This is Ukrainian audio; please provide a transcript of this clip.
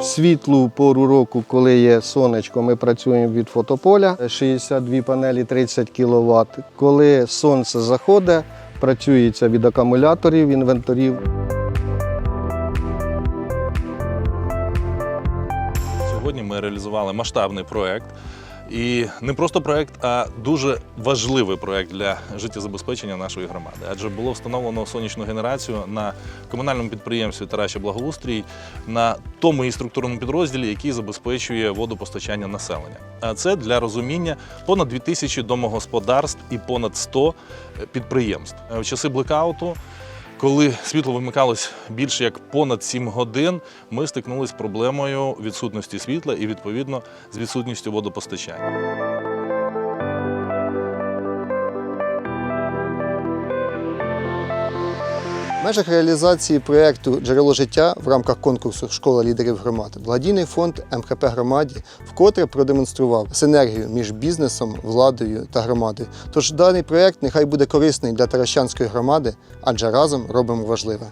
світлу пору року, коли є сонечко, ми працюємо від фотополя 62 панелі 30 кВт. Коли сонце заходить, працюється від акумуляторів, інвенторів. Сьогодні ми реалізували масштабний проект. І не просто проект, а дуже важливий проект для життєзабезпечення нашої громади. Адже було встановлено сонячну генерацію на комунальному підприємстві Тараща Благоустрій на тому і структурному підрозділі, який забезпечує водопостачання населення. А це для розуміння понад 2000 домогосподарств і понад 100 підприємств. В часи блекауту коли світло вимикалось більше як понад 7 годин, ми стикнулися з проблемою відсутності світла і відповідно з відсутністю водопостачання. Межах реалізації проєкту Джерело життя в рамках конкурсу Школа лідерів громад благодійний фонд МХП громаді вкотре продемонстрував синергію між бізнесом, владою та громадою. Тож даний проєкт нехай буде корисний для Таращанської громади, адже разом робимо важливе.